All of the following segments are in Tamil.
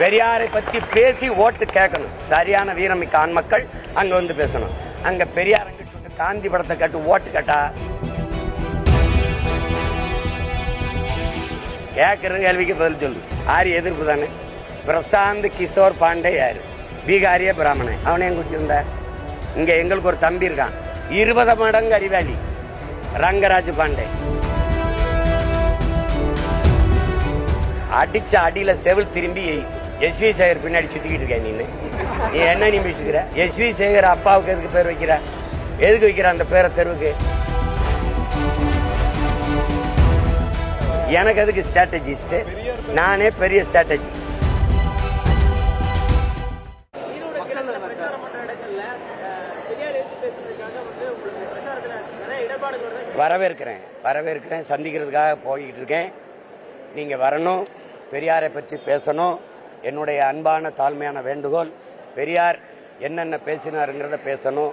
பெரியாரை பத்தி பேசி ஓட்டு கேட்கணும். சரியான வீரமிக்க ஆண் மக்கள் அங்க வந்து பேசணும். அங்க பெரியார் அங்கிட்டு காந்தி படத்தை கேட்டு ஓட்டு கேட்டா? கேட்கற கேள்விக்கு பதில் சொல்லு. ஆரி எதிர்ப்பு தானே. பிரசாந்த் கிஷோர் பாண்டே யாரு? பீகாரிய பிராமணன். அவனே எங்க வந்த இங்க எங்களுக்கு ஒரு தம்பி இருக்கான். இருபது மடங்கு அறிவாளி. ரங்கராஜ் பாண்டே. அடிச்ச அடியில செவில் திரும்பி எஸ்வி சேகர் பின்னாடி சுத்திக்கிட்டு இருக்க நீ நீ என்ன நீ வச்சுக்கிற எஸ்வி சேகர் அப்பாவுக்கு எதுக்கு பேர் வைக்கிற? எதுக்கு வைக்கிற அந்த பேரை தெருவுக்கு? எனக்கு எதுக்கு ஸ்ட்ராட்டஜிஸ்ட் நானே பெரிய ஸ்ட்ராட்டஜி வரவேற்கிறேன். வரவேற்கிறேன். சந்திக்கிறதுக்காக போய்கிட்டு இருக்கேன். நீங்கள் வரணும். பெரியாரை பற்றி பேசணும். என்னுடைய அன்பான தாழ்மையான வேண்டுகோள் பெரியார் என்னென்ன பேசினாருங்கிறத பேசணும்.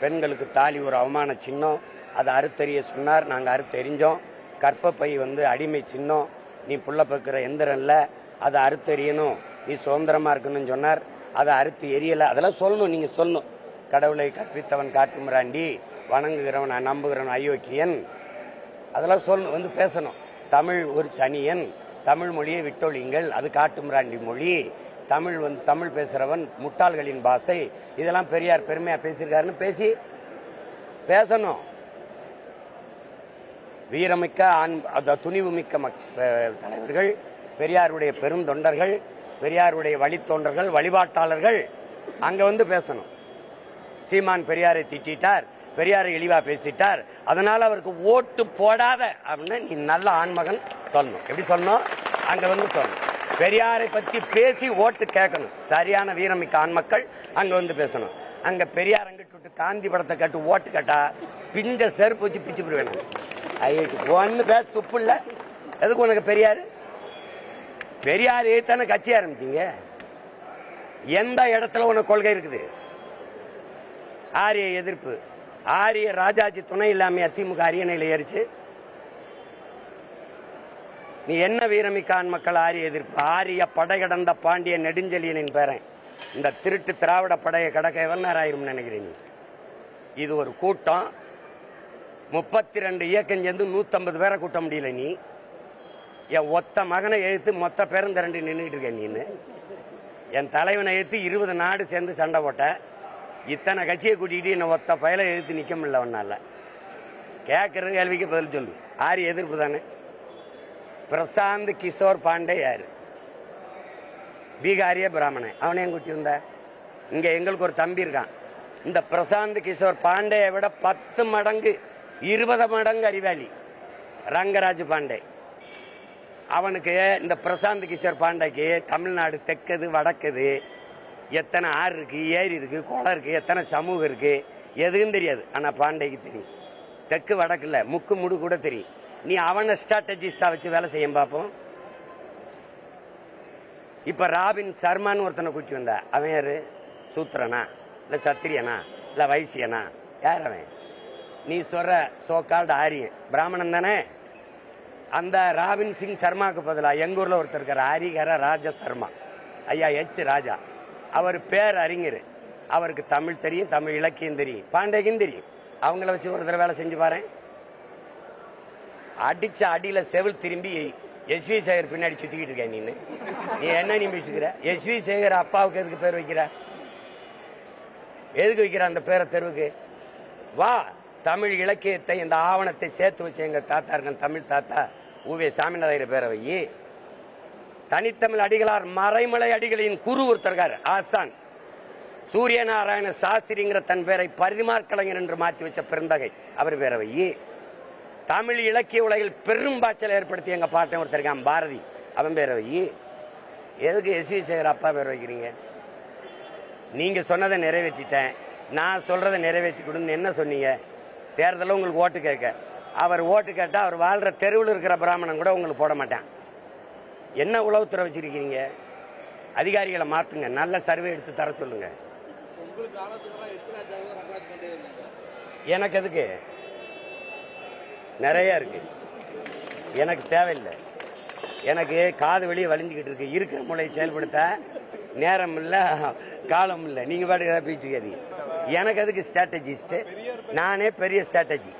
பெண்களுக்கு தாலி ஒரு அவமான சின்னம். அதை அறுத்தறிய சொன்னார். நாங்கள் அறுத்தெறிஞ்சோம். கற்பப்பை வந்து அடிமை சின்னம். நீ புள்ள பக்கிற எந்திரம் இல்லை. அதை அறுத்தெறியணும். நீ சுதந்திரமா இருக்கணும்னு சொன்னார். அதை அறுத்து எரியலை. அதெல்லாம் சொல்லணும். நீங்கள் சொல்லணும். கடவுளை கற்பித்தவன் காட்டுமிராண்டி வணங்குகிறவன் நான் நம்புகிறவன் அயோக்கியன் அதெல்லாம் சொல்லணும். வந்து பேசணும். தமிழ் ஒரு சனியன். தமிழ் மொழியை விட்டொழிங்கள் அது காட்டுமிராண்டி மொழி. தமிழ் வந்து தமிழ் பேசுறவன் முட்டாள்களின் பாஷை இதெல்லாம் பெரியார் பெருமையா பேசியிருக்காருன்னு பேசி பேசணும். வீரமிக்க ஆண் அந்த துணிவுமிக்க மக் தலைவர்கள் பெரியாருடைய பெரும் தொண்டர்கள் பெரியாருடைய வழித்தொண்டர்கள் வழிபாட்டாளர்கள் அங்க வந்து பேசணும். சீமான் பெரியாரை திட்டார் பெரியாரை இழிவா பேசிட்டார். அதனால அவருக்கு ஓட்டு போடாத அப்படின்னு நீ நல்ல ஆண்மகன் சொல்லணும். எப்படி சொல்லணும்? அங்க வந்து சொல்லணும். பெரியாரை பத்தி பேசி ஓட்டு கேட்கணும். சரியான வீரமிக்க ஆண் மக்கள் அங்க வந்து பேசணும். அங்க பெரியார் அங்கிட்டு விட்டு காந்தி படத்தை கட்டு ஓட்டு கேட்டா பிஞ்ச செருப்பு வச்சு பிச்சு போடுவேன் ஐயோ ஒன்னு பேச துப்பு இல்ல. எதுக்கு உனக்கு பெரியார்? பெரியார் தானே கட்சி ஆரம்பிச்சீங்க? எந்த இடத்துல உனக்கு கொள்கை இருக்குது? ஆரிய எதிர்ப்பு. ஆரிய ராஜாஜி துணை இல்லாம திமுக அரியணையில் ஏறிச்சு. நீ என்ன வீரமிக்கான் மக்கள் ஆரிய எதிர்ப்பு? ஆரிய படைகடந்த பாண்டிய நெடுஞ்செலியனின் பேரன். இந்த திருட்டு திராவிட படையை கடக்க எவனாராயிரும் நினைக்கிறீங்க இது ஒரு கூட்டம். முப்பத்தி ரெண்டு இயக்கம் சேர்ந்து நூற்றம்பது பேரை கூட்ட முடியல நீ. என் ஒத்த மகனை எழுத்து மொத்த பேரும் திரண்டு நின்றுட்டு இருக்க நீன்னு என் தலைவனை எழுத்து இருபது நாடு சேர்ந்து சண்டை போட்ட. இத்தனை கட்சியை கூட்டிகிட்டு என்னை ஒத்த பயலை எழுத்து நிற்க முடியல ஒன்றால் கேட்குறது கேள்விக்கு பதில் சொல்லு. ஆறு எதிர்ப்பு தானே? பிரசாந்த் கிஷோர் பாண்டே யார்? பீகாரிய பிராமணன். அவனையும் கூட்டி வந்த? இங்கே எங்களுக்கு ஒரு தம்பி இருக்கான். இந்த பிரசாந்த் கிஷோர் பாண்டேயை விட பத்து மடங்கு இருபது மடங்கு அறிவாளி. ரங்கராஜ் பாண்டே. அவனுக்கு இந்த பிரசாந்த் கிஷோர் பாண்டேக்கு தமிழ்நாடு தெற்கது வடக்குது எத்தனை ஆறு இருக்குது ஏரி இருக்குது குளம் இருக்குது எத்தனை சமூகம் இருக்குது எதுவும் தெரியாது. ஆனால் பாண்டேக்கு தெரியும். தெற்கு வடக்குல முக்கு முடு கூட தெரியும். நீ அவனை ஸ்ட்ராட்டஜிஸ்டா வச்சு வேலை செய்யும் பார்ப்போம் இப்ப ராபின் சர்மான்னு ஒருத்தனை கூட்டி வந்த அவன் யாரு? சூத்திரனா? இல்ல சத்திரியனா? இல்ல வைசியனா? யார் அவன்? நீ சொல்ற சோகால்டு ஆரியன். பிராமணன் தானே? அந்த ராபின் சிங் சர்மாவுக்கு பதிலாக எங்கள் ஊரில் ஒருத்தர் இருக்கார் ஹரிகர ராஜ சர்மா. ஐயா எச் ராஜா. அவர் பேர் அறிஞர். அவருக்கு தமிழ் தெரியும் தமிழ் இலக்கியம் தெரியும் பாண்டேக்கும் தெரியும். அவங்கள வச்சு ஒரு தடவை வேலை செஞ்சு பாரு அடிச்ச அடியில செவில் திரும்பி எஸ்வி சேகர் பின்னாடி சுத்திக்கிட்டு இருக்க நீனு நீ என்ன நீ வச்சுக்கிற எஸ்வி சேகர் அப்பாவுக்கு எதுக்கு பேர் வைக்கிற? எதுக்கு வைக்கிற அந்த பேரை தெருவுக்கு? வா தமிழ் இலக்கியத்தை இந்த ஆவணத்தை சேர்த்து வச்ச எங்க தாத்தா இருக்க தமிழ் தாத்தா ஊவே சாமிநாதையர் பேரை வை. தனித்தமிழ் அடிகளார் மறைமலை அடிகளின் குரு ஒருத்தர்கார் சூரிய சூரியநாராயண சாஸ்திரிங்கிற தன் பேரை பரிமார் கலைஞர் என்று மாற்றி வச்ச பெருந்தகை அவர் பேரை தமிழ் இலக்கிய உலகில் பெரும் பாய்ச்சல் ஏற்படுத்தி எங்க பாட்டன் ஒருத்தர் இருக்கான் பாரதி. அவன் பேரை வை எதுக்கு எஸ் வி சேகர் அப்பா பேர் வைக்கிறீங்க? நீங்க சொன்னதை நிறைவேற்றிட்டேன். நான் சொல்றதை நிறைவேற்றி கொடுன்னு என்ன சொன்னீங்க? தேர்தலில் உங்களுக்கு ஓட்டு கேட்க. அவர் ஓட்டு கேட்டா அவர் வாழ்ற தெருவில் இருக்கிற பிராமணன் கூட உங்களுக்கு போட மாட்டான். என்ன உளவுத்துறை வச்சிருக்கீங்க? அதிகாரிகளை மாத்துங்க. நல்ல சர்வே எடுத்து தர சொல்லுங்க. உங்களுக்கு ஆலோசனை எத்ராஜாவும் ரங்கராஜ் பாண்டே இருந்தாங்க எனக்கு எதுக்கு? நிறைய இருக்கு. எனக்கு தேவையில்லை. எனக்கு காது வெளியே வலிஞ்சுக்கிட்டு இருக்கு. இருக்கிற மூளையை செயல்படுத்த நேரம் இல்லை காலம் இல்லை. நீங்கள் பாட்டுக்கு ஏதாவது பேச்சுக்காதீங்க எனக்கு அதுக்கு ஸ்ட்ராட்டஜிஸ்ட்டு நானே பெரிய ஸ்ட்ராட்டஜி